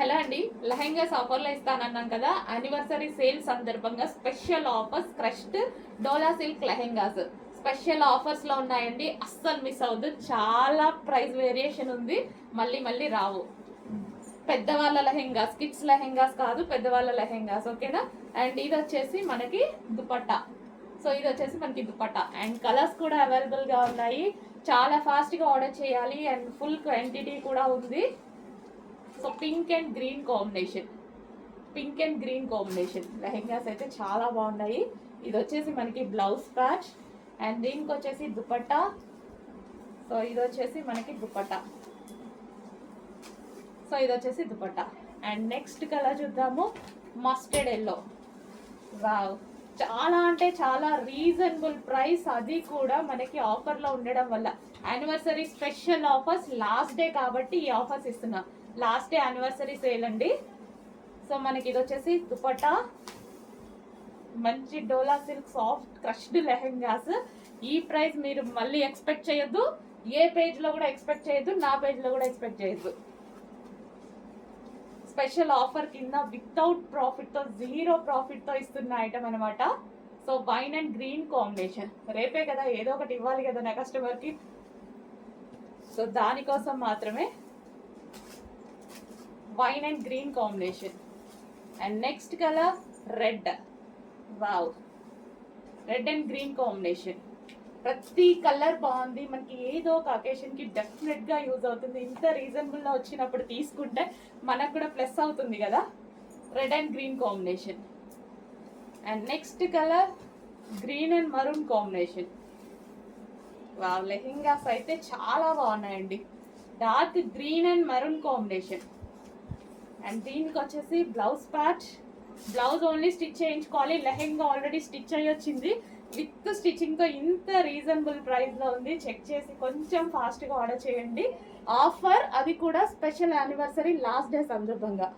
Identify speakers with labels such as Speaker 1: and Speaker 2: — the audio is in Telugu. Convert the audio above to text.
Speaker 1: హలో అండి. లెహెంగాస్ ఆఫర్లో ఇస్తానన్నాం కదా యానివర్సరీ సేల్ సందర్భంగా special offers crushed dola silk lehengas. Special ఆఫర్స్లో ఉన్నాయండి. అస్సలు మిస్ అవ్వద్దు చాలా ప్రైస్ వేరియేషన్ ఉంది. మళ్ళీ మళ్ళీ రావు. పెద్దవాళ్ళ లెహెంగాస్ కిడ్స్ లెహెంగాస్ కాదు పెద్దవాళ్ళ లెహెంగాస్ ఓకేనా? అండ్ ఇది వచ్చేసి మనకి దుపట్టా. సో ఇది వచ్చేసి మనకి దుపట్టా. అండ్ కలర్స్ కూడా అవైలబుల్గా ఉన్నాయి. చాలా ఫాస్ట్గా ఆర్డర్ చేయాలి. అండ్ ఫుల్ క్వాంటిటీ కూడా ఉంది. So pink and green combination pink and green combination lehengas అయితే చాలా బాగున్నాయి. ఇది వచ్చేసి మనకి బ్లౌజ్ ప్యాచ్ అండ్ దీనికి వచ్చేసి దుపట్టా. సో ఇది వచ్చేసి మనకి దుపట్టా. సో ఇది వచ్చేసి దుపట్టా. అండ్ నెక్స్ట్ కలర్ చూద్దాము. మస్టర్డ్ ఎల్లో వావ్ చాలా అంటే చాలా రీజనబుల్ ప్రైస్ అది కూడా మనకి ఆఫర్లో ఉండడం వల్ల. Anniversary special offers last day కాబట్టి ఈ ఆఫర్స్ ఇస్తున్నాం. లాస్ట్ డే యానివర్సరీ సేల్ అండి. సో మనకి ఇది వచ్చేసి దుపట్టా. మంచి dola silk soft crushed lehengas. ఈ ప్రైస్ మీరు మళ్ళీ ఎక్స్పెక్ట్ చేయొద్దు. ఏ పేజ్లో కూడా ఎక్స్పెక్ట్ చేయొద్దు. నా పేజ్లో కూడా ఎక్స్పెక్ట్ చేయొద్దు. స్పెషల్ ఆఫర్ కింద వితౌట్ ప్రాఫిట్తో జీరో ప్రాఫిట్తో ఇస్తున్న ఐటమ్ అనమాట so wine and green combination. రేపే కదా ఏదో ఒకటి ఇవ్వాలి కదా నా కస్టమర్కి. సో దానికోసం మాత్రమే wine and green combination. And next colour red. Wow. Red and green combination. ప్రతి కలర్ బాగుంది. మనకి ఏదో ఒక అకేషన్కి డెఫినెట్గా యూజ్ అవుతుంది. ఇంత రీజనబుల్ వచ్చినప్పుడు తీసుకుంటే మనకు కూడా ప్లస్ అవుతుంది కదా? Red and green combination. And next colour green and maroon combination. Wow. Lehengas అయితే చాలా బాగున్నాయండి. Dark green and maroon combination. And దీనికి వచ్చేసి blouse patch blouse only stitch చేయించుకోవాలి. లెహెంగా ఆల్రెడీ స్టిచ్ అయ్యి వచ్చింది. విత్ స్టిచ్చింగ్తో ఇంత రీజనబుల్ ప్రైస్లో ఉంది. చెక్ చేసి కొంచెం ఫాస్ట్గా ఆర్డర్ చేయండి. ఆఫర్ అది కూడా స్పెషల్ యానివర్సరీ లాస్ట్ డే సందర్భంగా.